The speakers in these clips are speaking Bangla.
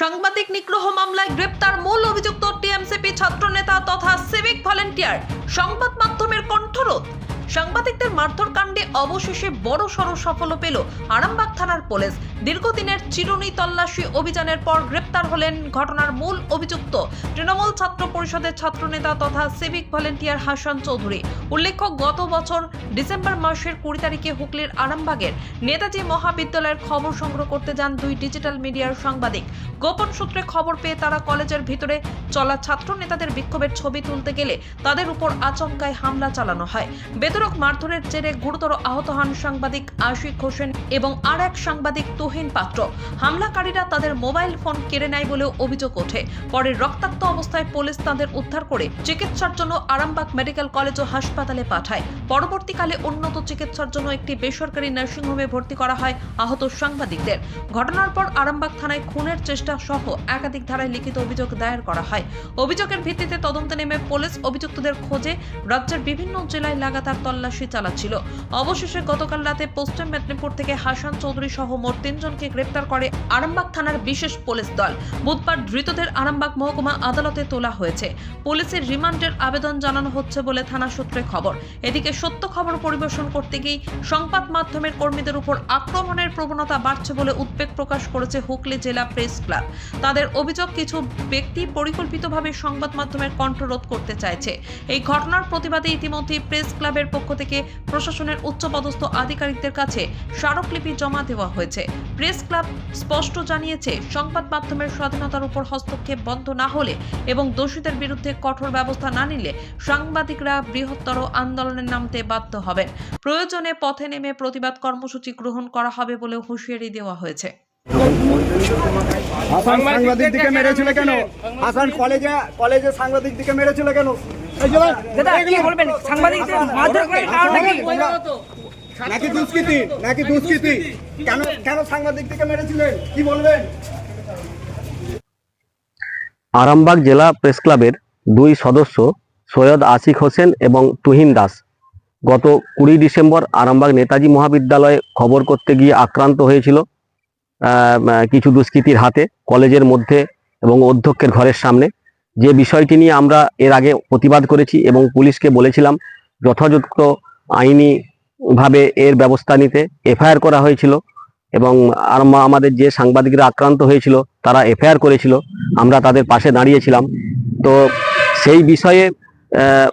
সাংবাদিক নিগ্রহ মামলায় গ্রেপ্তার মূল অভিযুক্ত টিএমসিপি ছাত্রনেতা তথা সিভিক ভলেন্টিয়ার সংবাদ মাধ্যমের কণ্ঠরোধ। সাংবাদিকদের মারধর কাণ্ডে অবশেষে বড় সড় সফল পেল আরামবাগ থানার পুলিশ। দীর্ঘদিনের চিরুনি তল্লাশি অভিযানের পর গ্রেপ্তার হলেন ঘটনার মূল অভিযুক্ত। তৃণমূল ছাত্র পরিষদের ছাত্রনেতা তথা সিভিক ভলেন্টিয়ার হাসান চৌধুরী। উল্লেখ্য, গত বছর ডিসেম্বর মাসের কুড়ি তারিখে হুগলির আরামবাগের নেতাজি মহাবিদ্যালয়ের খবর সংগ্রহ করতে যান দুই ডিজিটাল মিডিয়ার সাংবাদিক। গোপন সূত্রে খবর পেয়ে তারা কলেজের ভিতরে চলা ছাত্র নেতাদের বিক্ষোভের ছবি তুলতে গেলে তাদের উপর আচমকায় হামলা চালানো হয়। বেতরক মারধরের জেরে গুরুতর আহত হন সাংবাদিক আশিক হোসেন এবং আর এক সাংবাদিক তুহিন পাত্র। হামলাকারীরা তাদের মোবাইল ফোন কেড়ে নেয় বলেও অভিযোগ ওঠে। পরে রক্তাক্ত অবস্থায় পুলিশ তাদের উদ্ধার করে চিকিৎসার জন্য আরামবাগ মেডিকেল কলেজ ও হাসপাতালে পাঠায়। পরবর্তীকালে উন্নত চিকিৎসার জন্য একটি বেসরকারি নার্সিংহোমে ভর্তি করা হয় আহত সাংবাদিকদের। ঘটনার পর আরামবাগ থানায় খুনের চেষ্টা সহ একাধিক ধারায় লিখিত অভিযোগ দায়ের করা হয়। অভিযোগের ভিত্তিতে তদন্তে নেমে পুলিশ অভিযুক্তদের খোঁজে রাজ্যের বিভিন্ন জেলায় লাগাতার তল্লাশি চালাচ্ছিল। অবশেষে গতকাল রাতে পশ্চিম মেদিনীপুর থেকে হাসান চৌধুরী সহ মোট তিনজনকে গ্রেপ্তার করে আরামবাগ থানার বিশেষ পুলিশ দল। বুধবার ধৃতদের আরামবাগ মহকুমা আদালতে তোলা হয়েছে। পুলিশের রিমান্ডের আবেদন জানানো হচ্ছে বলে থানা সূত্রে খবর। এদিকে সত্য খবর পরিবেশন করতে গিয়ে সংবাদ মাধ্যমের কর্মীদের উপর আক্রমণের প্রবণতা বাড়ছে বলে উদ্বেগ প্রকাশ করেছে হুগলি জেলা প্রেস ক্লাব। তাদের অভিযোগ, কিছু ব্যক্তি পরিকল্পিতভাবে সংবাদ মাধ্যমের কণ্ঠরোধ করতে চাইছে। এই ঘটনার প্রতিবাদে ইতিমধ্যে প্রেস ক্লাবের পক্ষ থেকে প্রশাসনের উচ্চপদস্থ আধিকারিকদের কাছে স্মারকলিপি জমা দেওয়া হয়েছে। প্রেস ক্লাব স্পষ্ট জানিয়েছে, সংবাদ মাধ্যমের স্বাধীনতার উপর হস্তক্ষেপ বন্ধ না হলে এবং দোষীদের বিরুদ্ধে কঠোর ব্যবস্থা না নিলে সাংবাদিকরা বৃহত্তর আন্দোলনে নামতে বাধ্য হবেন। প্রয়োজনে পথে নেমে প্রতিবাদ কর্মসূচি গ্রহণ করা হবে বলেও হুঁশিয়ারি দেওয়া হয়েছে। সাংবাদিক দিকে মেরেছিল কেন? হাসান কলেজে কলেজে সাংবাদিক দিকে মেরেছিল কেন? দাদা কি বলবেন? সাংবাদিকদের মারধর করার কারণটা কি? নাকি দুষ্কৃতি? নাকি দুষ্কৃতি? কেন কেন মেরেছিলেন? কি বলবেন? আরামবাগ জেলা প্রেস ক্লাবের দুই সদস্য সৈয়দ আশিক হোসেন এবং তুহিন দাস গত কুড়ি ডিসেম্বর আরামবাগ নেতাজি মহাবিদ্যালয়ে খবর করতে গিয়ে আক্রান্ত হয়েছিল কিছু দুষ্কৃতীর হাতে কলেজের মধ্যে এবং অধ্যক্ষের ঘরের সামনে। যে বিষয়টি নিয়ে আমরা এর আগে প্রতিবাদ করেছি এবং পুলিশকে বলেছিলাম, যথাযথ আইনি ভাবে এর ব্যবস্থা নিতে এফআইআর করা হয়েছিল এবং আরাম- আমাদের যে সাংবাদিকরা আক্রান্ত হয়েছিল তারা এফআইআর করেছিল, আমরা তাদের পাশে দাঁড়িয়েছিলাম। তো সেই বিষয়ে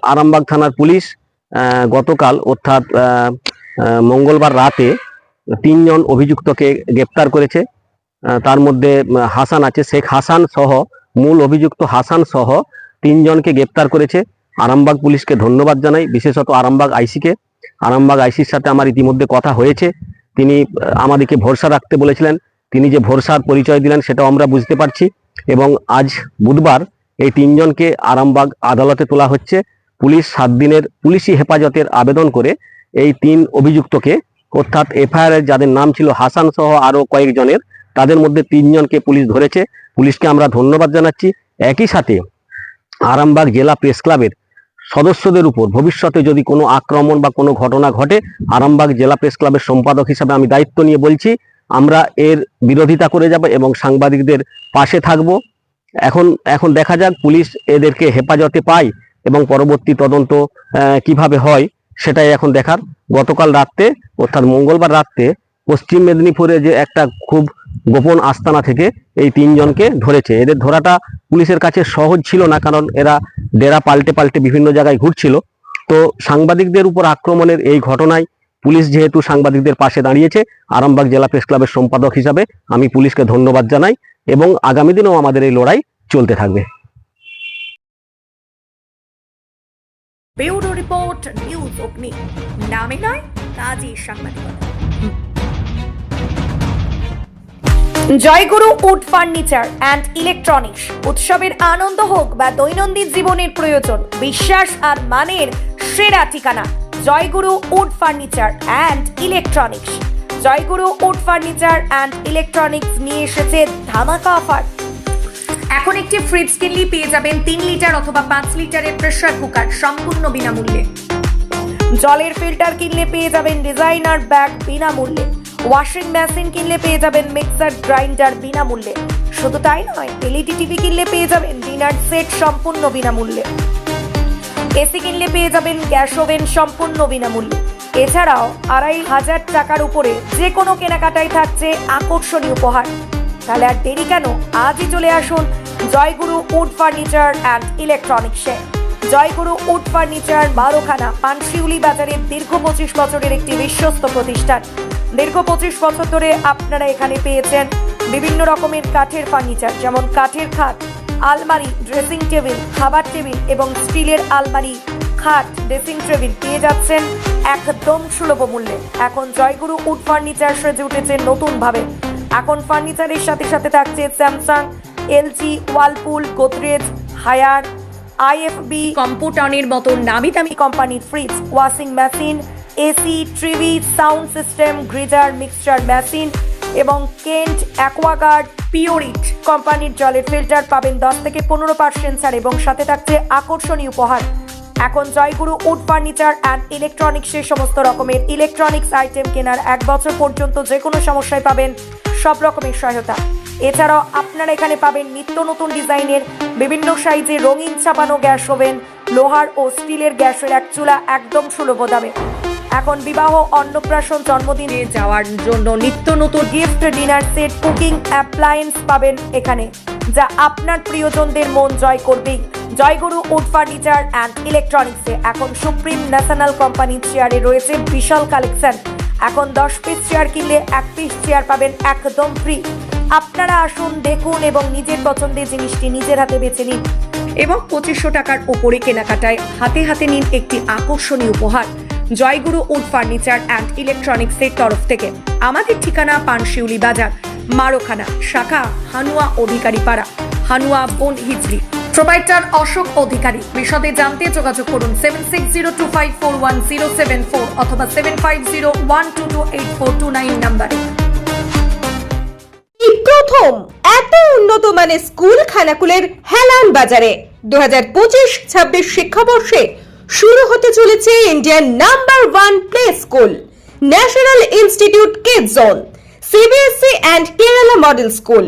আরামবাগ থানার পুলিশ গতকাল অর্থাৎ মঙ্গলবার রাতে তিনজন অভিযুক্তকে গ্রেপ্তার করেছে। তার মধ্যে হাসান আছে, শেখ হাসান সহ মূল অভিযুক্ত হাসান সহ তিনজনকে গ্রেপ্তার করেছে। আরামবাগ পুলিশকে ধন্যবাদ জানাই। বিশেষত আরামবাগ আইসিকে। আরামবাগ আইসির সাথে আমার ইতিমধ্যে কথা হয়েছে। তিনি আমাদেরকে ভরসা রাখতে বলেছিলেন। তিনি যে ভরসার পরিচয় দিলেন সেটাও আমরা বুঝতে পারছি। এবং আজ বুধবার এই তিনজনকে আরামবাগ আদালতে তোলা হচ্ছে। পুলিশ সাত দিনের পুলিশি হেফাজতের আবেদন করে এই তিন অভিযুক্তকে, অর্থাৎ এফআইআরের যাদের নাম ছিল হাসান সহ আরও কয়েকজনের, তাদের মধ্যে তিনজনকে পুলিশ ধরেছে। পুলিশকে আমরা ধন্যবাদ জানাচ্ছি। একই সাথে আরামবাগ জেলা প্রেস ক্লাবের সদস্যদের উপর ভবিষ্যতে যদি কোনো আক্রমণ বা কোনো ঘটনা ঘটে, আরামবাগ জেলা প্রেস ক্লাবের সম্পাদক হিসাবে আমি দায়িত্ব নিয়ে বলছি, আমরা এর বিরোধিতা করে যাব এবং সাংবাদিকদের পাশে থাকব। এখন এখন দেখা যাক, পুলিশ এদেরকে হেফাজতে পায় এবং পরবর্তী তদন্ত কীভাবে হয় সেটাই এখন দেখার। গতকাল রাত্রে, অর্থাৎ মঙ্গলবার রাত্রে পশ্চিম মেদিনীপুরে যে একটা খুব গোপন আস্তানা থেকে এই তিনজনকে ধরেছে। এদের ধরাটা পুলিশের কাছে সহজ ছিল না, কারণ এরা ডেরা পাল্টে পাল্টে বিভিন্ন জায়গায় ঘুরছিল। তো সাংবাদিকদের উপর আক্রমণের এই ঘটনায় পুলিশ যেহেতু সাংবাদিকদের পাশে দাঁড়িয়েছে, আরামবাগ জেলা প্রেস ক্লাবের সম্পাদক হিসাবে আমি পুলিশকে ধন্যবাদ জানাই এবং আগামী দিনেও আমাদের এই লড়াই চলতে থাকবে। রিপোর্ট, নিউজ নামে নয় Joyguru wood furniture and electronics. উৎসবের আনন্দ হোক বা দৈনন্দিন জীবনের প্রয়োজন, বিশ্বাস আর মানের সেরা ঠিকানা Joyguru wood furniture and electronics. Joyguru wood furniture and electronics নিয়ে এসেছে ধামাকা অফার। এখন একটি ফ্রিজ কিনলেই পেয়ে যাবেন তিন লিটার অথবা পাঁচ লিটারের প্রেশার কুকার সম্পূর্ণ বিনামূল্যে। জলের ফিল্টার কিনলে পেয়ে যাবেন ডিজাইনার ব্যাগ বিনামূল্যে। ওয়াশিং মেশিন কিনলে পেয়ে যাবেন মিক্সার গ্রাইন্ডার বিনামূল্যে। শুধু তাই নয় এলইডি টিভি কিনলে পেয়ে যাবেন ডিনার সেট সম্পূর্ণ বিনামূল্যে। এসি কিনলে পেয়ে যাবেন গ্যাস ওভেন সম্পূর্ণ বিনামূল্যে। এছাড়াও আড়াই হাজার টাকার উপরে যে কোনো কেনাকাটায় থাকছে আকর্ষণীয় উপহার। তাহলে আর দেরি কেন? আজই চলে আসুন জয়গুরু উড ফার্নিচার অ্যান্ড ইলেকট্রনিক্সে জয়গুরু উড ফার্নিচার বারোখানা পানশিউলি বাজারের দীর্ঘ পঁচিশ বছরের একটি বিশ্বস্ত প্রতিষ্ঠান। দীর্ঘ পঁচিশ বছর ধরে আপনারা এখানে পেয়েছেন বিভিন্ন রকমের কাঠের ফার্নিচার যেমন কাঠের খাট আলমারি ড্রেসিং টেবিল খাবার টেবিল এবং স্টিলের আলমারি খাট ড্রেসিং টেবিল পেয়ে যাচ্ছেন একদম সুলভ মূল্যে। এখন জয়গুরু উড ফার্নিচার সেজে উঠেছে নতুনভাবে। এখন ফার্নিচারের সাথে সাথে থাকছে Samsung LG Whirlpool Godrej Haier IFB কম্পুটনের মতো নামি দামি কোম্পানির fridge washing machine AC TV sound system, geyser, mixture machine এবং কেন্ট, অ্যাকোয়াগার্ড, পিওরিট কোম্পানির জলের ফিল্টার পাবেন দশ থেকে পনেরো পার্সেন্ট ছাড় এবং সাথে থাকছে আকর্ষণীয় উপহার। এখন জয়গুরু উড ফার্নিচার অ্যান্ড ইলেকট্রনিক্সের সমস্ত রকমের ইলেকট্রনিক্স আইটেম কেনার এক বছর পর্যন্ত যে কোনো সমস্যায় পাবেন সব রকমের সহায়তা। এছাড়াও আপনারা এখানে পাবেন নিত্য নতুন ডিজাইনের বিভিন্ন সাইজে রঙিন ছাপানো গ্যাস ওভেন, লোহার ও স্টিলের গ্যাসের এক চুলা একদম সুলভ দামে। এখন বিবাহ অন্নপ্রাশন জন্মদিনে যাওয়ার জন্য নিত্য নতুন gift dinner set cooking appliance পাবেন এখানে, যা আপনার প্রিয়জনদের মন জয় করবেই। জয়গুরু উড ফার্নিচার অ্যান্ড ইলেকট্রনিক্সে এখন সুপ্রিম ন্যাশনাল কোম্পানি চেয়ারে রয়েছে বিশাল কালেকশন এখন দশ পিস চেয়ার কিনলে এক পিস চেয়ার পাবেন একদম ফ্রি আপনারা আসুন, দেখুন এবং নিজের পছন্দের জিনিসটি নিজের হাতে বেছে নিন। এবং পঁচিশশো টাকার ওপরে কেনাকাটায় হাতে হাতে নিন একটি আকর্ষণীয় উপহার। জয়গুরু উড ফার্নিচার অ্যান্ড ইলেকট্রনিক্সের তরফ থেকে। আমাদের ঠিকানা পানশিউলি বাজার, মারোখানা, শাখা, হানুয়া অধিকারী পাড়া হানুয়া বন হিজড়ি। প্রোভাইডার অশোক অধিকারী। বিশদে জানতে যোগাযোগ করুন seven six zero two five four one zero seven four অথবা seven five zero one two two eight four two nine নাম্বারে। প্রথম এত উন্নত মানের স্কুল খানাকুলের হেলান বাজারে। দু হাজার পঁচিশ ছাব্বিশ শিক্ষাবর্ষে শুরু হতে চলেছে Indian number one play school, national institute kid zone CBSE and Kerala model school.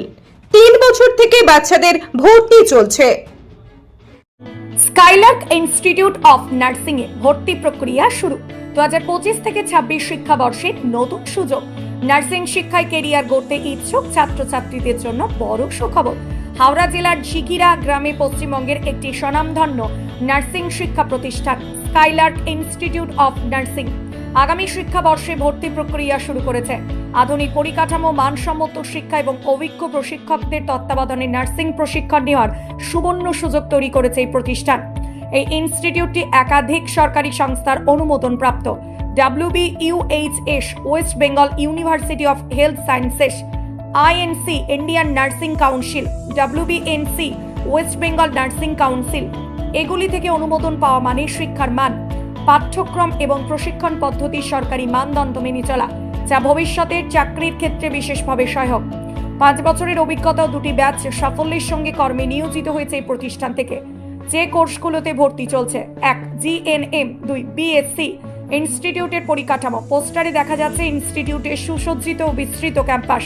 তিন বছর থেকে বাচ্চাদের ভর্তি চলছে। স্কাইলার্ক ইনস্টিটিউট অফ নার্সিং এ ভর্তি প্রক্রিয়া শুরু। দু হাজার পঁচিশ থেকে ছাব্বিশ শিক্ষাবর্ষে নতুন সুযোগ। নার্সিং শিক্ষায় কেরিয়ার গড়তে ইচ্ছুক ছাত্রছাত্রীদের জন্য বড় সুখবর। হাওড়া জেলার ঝিকিরা গ্রামে পশ্চিমবঙ্গের একটি স্বনামধন্য নার্সিং শিক্ষা প্রতিষ্ঠান, স্কাইলার্ক ইনস্টিটিউট অফ নার্সিং। আগামী শিক্ষাবর্ষে ভর্তি প্রক্রিয়া শুরু করেছে। আধুনিক পরিকাঠামো, মানসম্মত শিক্ষা এবং অভিজ্ঞ প্রশিক্ষকদের তত্ত্বাবধানে নার্সিং প্রশিক্ষণ নেওয়ার সুবর্ণ সুযোগ তৈরি করেছে এই প্রতিষ্ঠান। এই ইনস্টিটিউটটি একাধিক সরকারি সংস্থার অনুমোদন প্রাপ্ত WB UHS West Bengal university of health sciences INC Indian nursing council WBNC West Bengal nursing council এগুলি থেকে অনুমোদন পাওয়া মানে শিক্ষার মান। পাঠ্যক্রম এবং প্রশিক্ষণ পদ্ধতি সরকারি মানদণ্ড মেনে চলা, যা ভবিষ্যতের চাকরির ক্ষেত্রে বিশেষভাবে সহায়ক। পাঁচ বছরের অভিজ্ঞতা দুটি ব্যাচ সাফল্যের সঙ্গে কর্মে নিয়োজিত হয়েছে এই প্রতিষ্ঠান থেকে। যে কোর্সগুলোতে ভর্তি চলছে, এক জিএনএম দুই বিএসসি ইনস্টিটিউটের পরিকাঠামো। পোস্টারে দেখা যাচ্ছে ইনস্টিটিউটের সুসজ্জিত ও বিস্তৃত ক্যাম্পাস।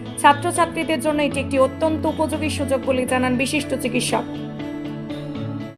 ছাত্রছাত্রীদের জন্য এটি একটি অত্যন্ত উপযোগী সুযোগ বলে জানান বিশিষ্ট চিকিৎসক।